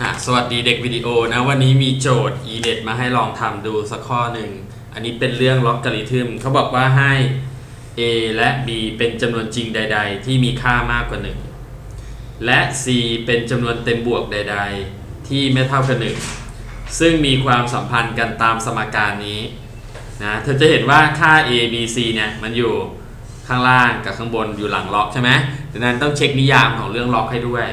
อะสวัสดีเด็กวิดีโอนะ วันนี้มีโจทย์ e d e t มาให้ลองทำดูสักข้อหนึ่ง อันนี้เป็นเรื่องล็อกกริทึมเขาบอกว่าให้ a และ b เป็นจำนวนจริงใด ๆ ที่มีค่ามากกว่า 1 และ c เป็นจำนวนเต็มบวกใด ๆ ที่ไม่เท่ากับ1ซึ่งมีความสัมพันธ์กันตามสมการนี้นะเธอจะเห็นว่าค่า a b c เนี่ยมันอยู่ข้างล่างกับข้างบนอยู่หลังล็อกใช่ไหมดังนั้นต้องเช็คนิยามของเรื่องล็อกให้ด้วย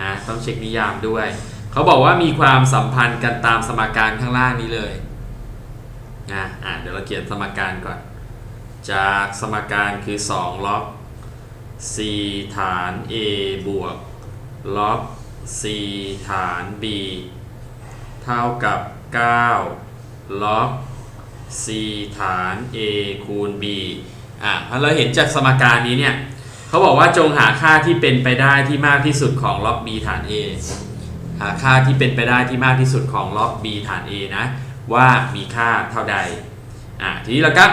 นะต้องเช็คนิยามด้วย เขาบอกว่ามีความสัมพันธ์กันตามสมการข้างล่างนี้เลยนะอะเดี๋ยวเราเขียนสมการก่อน จากสมการคือ 2 ล็อก c ฐาน a บวก ล็อก c ฐาน b เท่ากับ 9 ล็อก c ฐาน a คูณ b อะพอเราเห็นจากสมการนี้เนี่ย เขาบอกว่าจงหาค่าที่เป็นไปได้ที่มากที่สุดของล็อก b ฐาน a หาค่าที่เป็นไปได้ที่มากที่สุดของล็อก b ฐาน a นะ ว่ามีค่าเท่าใดอะทีนี้เราก็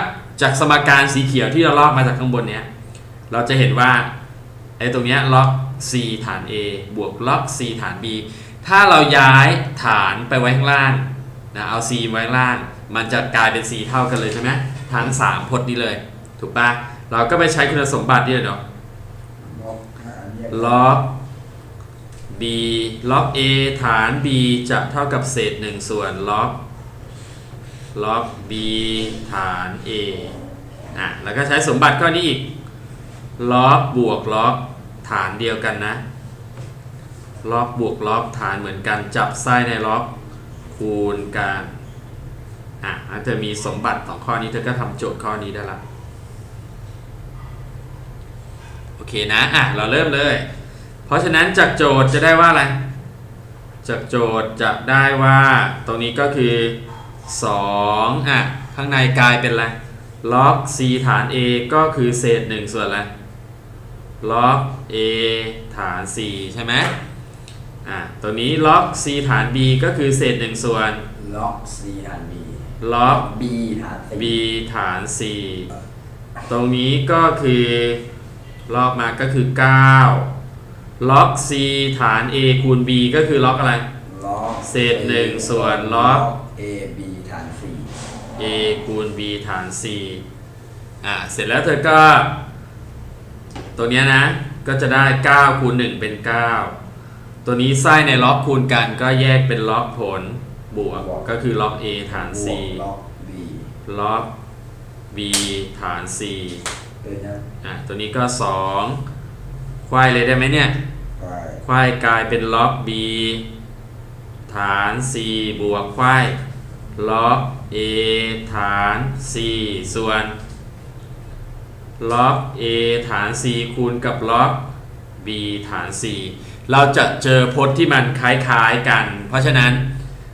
จากสมการสีเขียวที่เราลอกมาจากข้างบนเนี้ยเราจะเห็นว่าไอ้ตรงเนี้ยล็อก c ฐาน a บวกล็อก c ฐาน b ถ้าเราย้ายฐานไปไว้ข้างล่างนะเอา c ไว้ข้างล่าง มันจะกลายเป็น c เท่ากันเลยใช่ไหมทั้ง3พจน์นี้เลย ถูกปะเราก็ไปใช้คุณสมบัตินี่เลยเนาะล็อกหาเนี่ยล็อก b ล็อก a ฐาน b จะเท่ากับเศษ 1 ส่วนล็อกล็อก b ฐาน a อะแล้วก็ใช้สมบัติข้อนี้อีกล็อกบวกล็อกฐานเดียวกันนะล็อกบวกล็อกฐานเหมือนกันจับไส้ในล็อกคูณกันอะแล้วจะมีสมบัติสองข้อนี้เธอก็ทำโจทย์ข้อนี้ได้ละโอเคนะอะเราเริ่มเลย เพราะฉะนั้นจากโจทย์จะได้ว่าอะไร จากโจทย์จะได้ว่าตรงนี้ก็คือ 2 อะ ข้างในกลายเป็นอะไร ล็อก c ฐาน a ก็คือเศษ 1 ส่วนอะไร ล็อก a ฐาน4ใช่ไหมอะ ตัวนี้ล็อก c ฐาน b ก็คือเศษ 1 ส่วน ล็อก C ฐาน B ล็อก B ฐาน b ฐาน4ตรงนี้ก็คือลอกมาก็คือ 9 ล็อก c ฐาน a คูณ b ก็คือล็อกอะไร ล็อกเศษหนึ่งส่วนล็อก A B ฐาน a คูณ b ฐาน4อะเสร็จแล้วเธอก็ ตัวเนี้ยนะ ก็จะได้ 9 คูณ 1 เป็น 9 ตัวนี้ไส้ในล็อกคูณกันก็แยกเป็นล็อกผลบวกก็คือล็อก a ฐาน4บวกล็อก B 4ล็อก b ฐาน4เกินนะ อะตัวนี้ก็ 2 ควายเลยได้ไหมเนี่ยไปควายกลายเป็นล็อก b ฐาน c บวกควายล็อก a ฐาน c ส่วนล็อก a ฐาน c คูณกับล็อก b ฐาน c เราจะเจอพจน์ที่มันคล้ายๆกัน เพราะฉะนั้น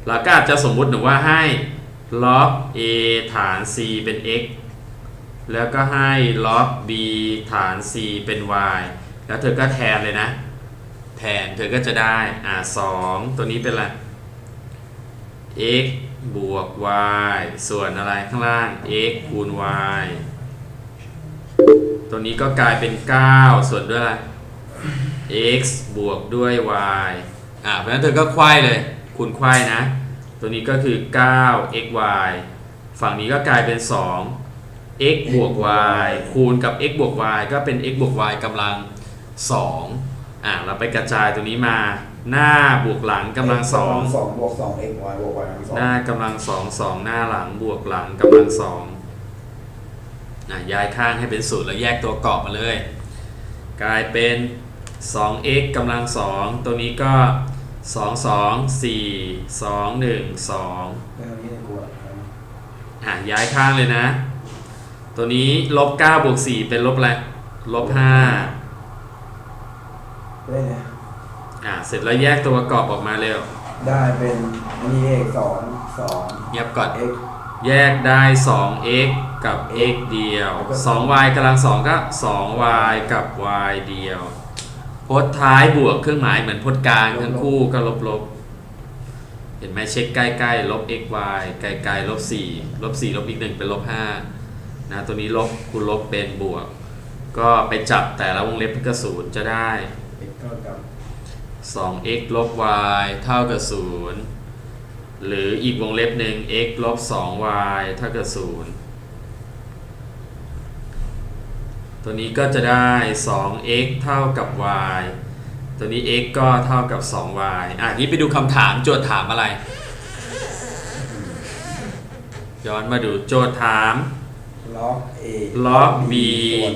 เราก็อาจจะสมมุติหนูว่าให้ล็อก a ฐาน c เป็น x แล้วก็ให้ล็อก b ฐาน c เป็น y แล้วเธอก็แทนเลยนะ แทนเธอก็จะได้อ่าสองตัวนี้เป็นอะไร x บวก y ส่วนอะไรข้างล่าง x คูณ y ตัวนี้ก็กลายเป็น 9 ส่วนด้วยอะไร x บวกด้วย y อ่าเพราะฉะนั้นเธอก็ควายเลย คูณควายนะ ตัวนี้ก็คือ 9 x y ฝั่งนี้ก็กลายเป็น 2 x บวก y คูณกับ x บวก y ก็เป็น x บวก y กำลัง 2อะเราไปกระจายตัวนี้มาหน้าบวกหลังกำลังสอง2สองบวกสอง x y บวก y กำลังสองหน้ากำลังสองสองหน้าหลังบวกหลังกำลังสองอะย้ายข้างให้เป็นสูตรแล้วแยกตัวกรอบมาเลย กลายเป็น 2x กำลังสองตัวนี้ก็ 2 2 4 2 1 2เรื่องนี้ในบวกอะย้ายข้างเลยนะ ตัวนี้ลบ9บวก4เป็นลบอะไรลบ5 ได้ไงอะเสร็จแล้วแยกตัวประกอบออกมาเร็ว ได้เป็นอันนี้เลขสองสองเงียบก่อน x แยกได้ 2x กับ x เดียว แล้วก็ 2y กำลังสองก็ 2y กับ y เดียว พจน์ท้ายบวกเครื่องหมายเหมือนพจน์กลางทั้งคู่ก็ลบลบเห็นไหมเช็คใกล้ๆลบ x y ไกลๆลบ4ลบ4ลบอีก1เป็นลบ5นะตัวนี้ลบคูณลบเป็นบวก ก็ไปจับแต่ละวงเล็บที่กระสูนย์จะได้ x เท่ากับ 2x ลบ y เท่ากับ 0 หรืออีกวงเล็บหนึ่ง x ลบ 2y เท่ากับ 0 ตัวนี้ก็จะได้ 2x เท่ากับ y ตัวนี้ x ก็เท่ากับ 2y อะนี้ไปดูคำถามโจทย์ถามอะไร ย้อนมาดูโจทย์ถาม ล็อกเอล็อก b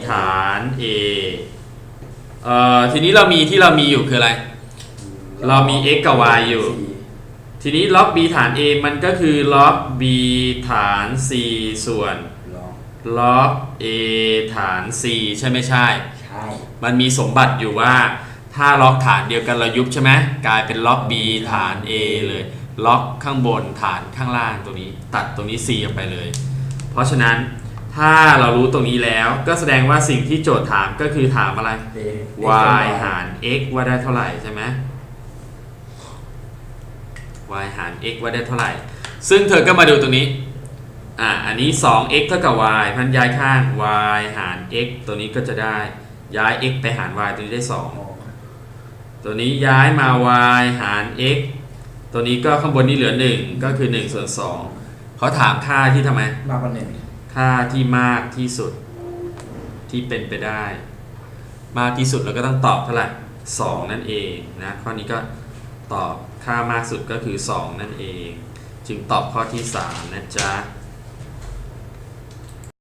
ฐาน a เอ่อทีนี้เรามีที่เรามีอยู่คืออะไร เรามี x กับ y อยู่ ทีนี้ล็อก b ฐาน a มันก็คือล็อก b ฐาน c ส่วนล็อกล็อก a ฐาน c ใช่ไม่ใช่ ใช่มันมีสมบัติอยู่ว่า ถ้าล็อกฐานเดียวกันเรายุบใช่ไหมกลายเป็นล็อก b ฐาน a เลย ล็อกข้างบนฐานข้างล่างตรงนี้ ตัดตรงนี้ c ออกไปเลย เพราะฉะนั้น ถ้าเรารู้ตรงนี้แล้วก็แสดงว่าสิ่งที่โจทย์ถามก็คือถามอะไรเอ y หาร x ว่าได้เท่าไหร่ใช่ไหม y หาร x ว่าได้เท่าไหร่ ซึ่งเธอก็มาดูตรงนี้ อ่า อันนี้ 2x เท่ากับ y พันย้ายข้าง y หาร x ตัวนี้ก็จะได้ย้าย x ไปหาร y ตัวนี้ได้ 2 ตัวนี้ย้ายมา y หาร x ตัวนี้ก็ข้างบนนี้เหลือ 1 ก็คือ1ส่วน2เขาถามค่าที่ทำไมมากกว่าหนึ่ง ค่าที่มากที่สุดที่เป็นไปได้ มากที่สุดเราก็ต้องตอบเท่าไหร่สองนั่นเองนะข้อนี้ก็ตอบค่ามากสุดก็คือ 2 นั่นเอง จึงตอบข้อที่ 3 นะจ๊ะ